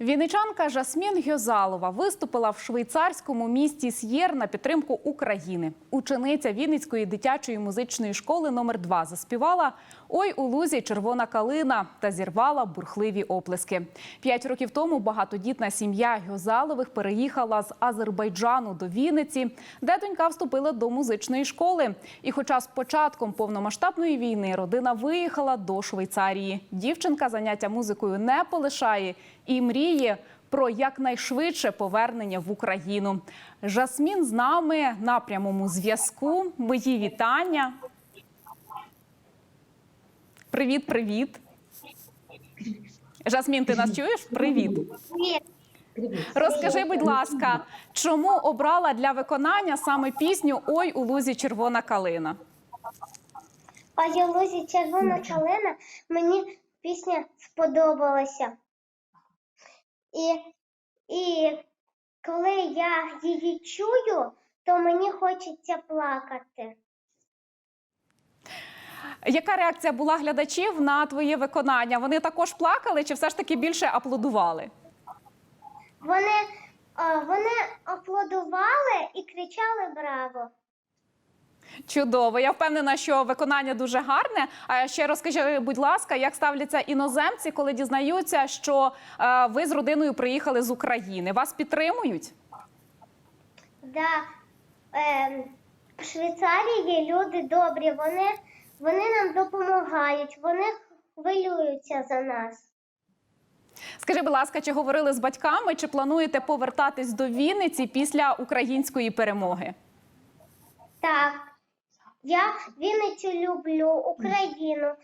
Вінничанка Жасмін Гьозалова виступила в швейцарському місті С'єр на підтримку України. Учениця Вінницької дитячої музичної школи номер 2 заспівала Ой у лузі червона калина та зірвала бурхливі оплески. П'ять років тому багатодітна сім'я Гьозалових переїхала з Азербайджану до Вінниці, де донька вступила до музичної школи. І, хоча з початком повномасштабної війни родина виїхала до Швейцарії, дівчинка заняття музикою не полишає і мріє про якнайшвидше повернення в Україну. Жасмін з нами на прямому зв'язку. Мої вітання. Привіт, привіт. Жасмін, ти нас чуєш? Привіт. Розкажи, будь ласка, чому обрала для виконання саме пісню Ой у лузі червона калина? А я лузі червона калина, мені пісня сподобалася. І, і коли я її чую, то мені хочеться плакати. Яка реакція була глядачів на твоє виконання? Вони також плакали чи все ж таки більше аплодували? Вони, вони аплодували і кричали браво. Чудово. Я впевнена, що виконання дуже гарне. А ще розкажи, будь ласка, як ставляться іноземці, коли дізнаються, що е, ви з родиною приїхали з України? Вас підтримують? Да, е, в Швейцарії люди добрі, вони, вони нам допомагають, вони хвилюються за нас. Скажи, будь ласка, чи говорили з батьками, чи плануєте повертатись до Вінниці після української перемоги? Так, я Вінницю люблю, Україну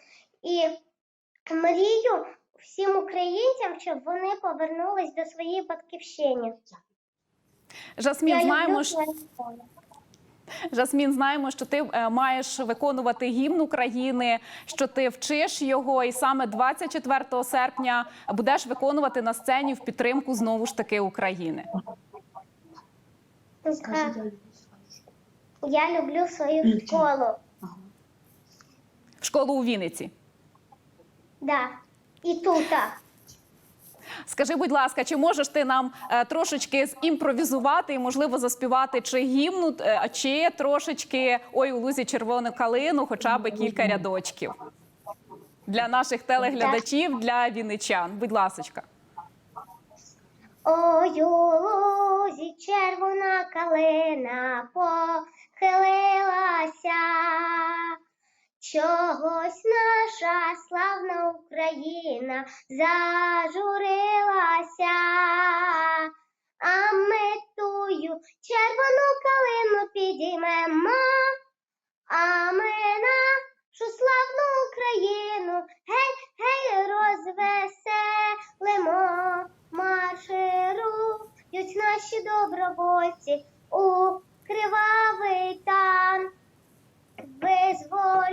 і мрію всім українцям, щоб вони повернулись до своєї батьківщини. Жасмін, знаємо, що. Жасмін, знаємо, що ти е, маєш виконувати гімн України, що ти вчиш його, і саме 24 серпня будеш виконувати на сцені в підтримку знову ж таки України. Я люблю свою школу. В школу у Вінниці. Да. І тут. Скажи, будь ласка, чи можеш ти нам е, трошечки зімпровізувати і, можливо, заспівати чи гімну, е, чи трошечки ой у лузі червону калину, хоча б кілька рядочків для наших телеглядачів, для вінничан. Будь ласочка. Ой, у лузі червона калина похилилася, чогось наша славна Україна зажурилася, а ми тую червону калину підіймемо, а ми нашу славну Україну гей, гей, розвеселимо. Марширують наші добровольці у кривавий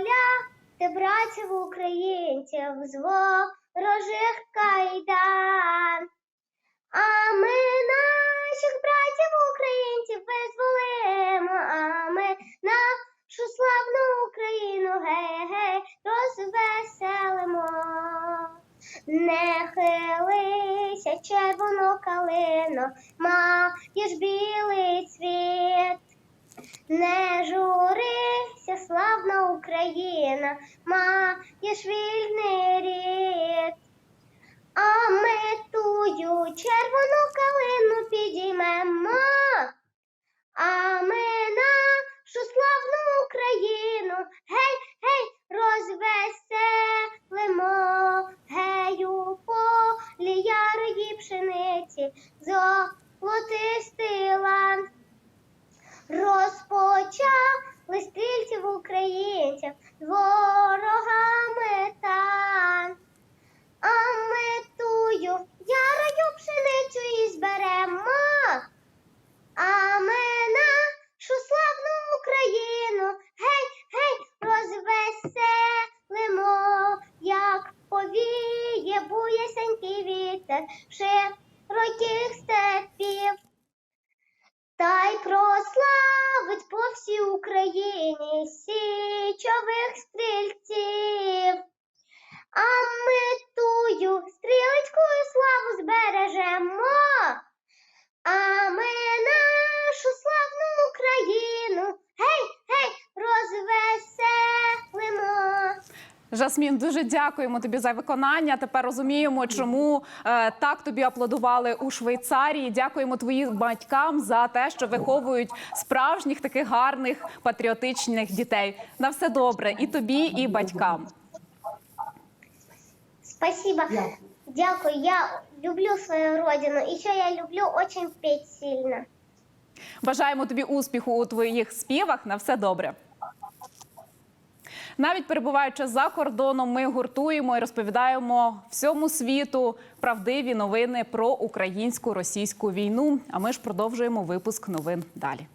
тан. Визволяти братів українців з ворожих кайдан. А ми наших братів українців визволимо, а ми нашу славну Україну гей-гей розвеселимо. Не хилися, червоно калино, маєш білий цвіт. Не Україна, маєш вільний рід. А ми тую червону калину підіймемо, а ми стрільців українців з ворогами тан. А ми тую ярою пшеницю і зберемо, а ми нашу славну Україну гей, гей, розвеселимо, як повіє буясенький вітер широких степів. Та й прославить по всій Україні січових стрільців. Жасмін, дуже дякуємо тобі за виконання. Тепер розуміємо, чому е, так тобі аплодували у Швейцарії. Дякуємо твоїм батькам за те, що виховують справжніх таких гарних патріотичних дітей. На все добре, і тобі, і батькам. Спасибо. Дякую. Я люблю свою родину. Еще я люблю очень петь сильно. Бажаємо тобі успіху у твоїх співах. На все добре. Навіть перебуваючи за кордоном, ми гуртуємо і розповідаємо всьому світу правдиві новини про українсько-російську війну. А ми ж продовжуємо випуск новин далі.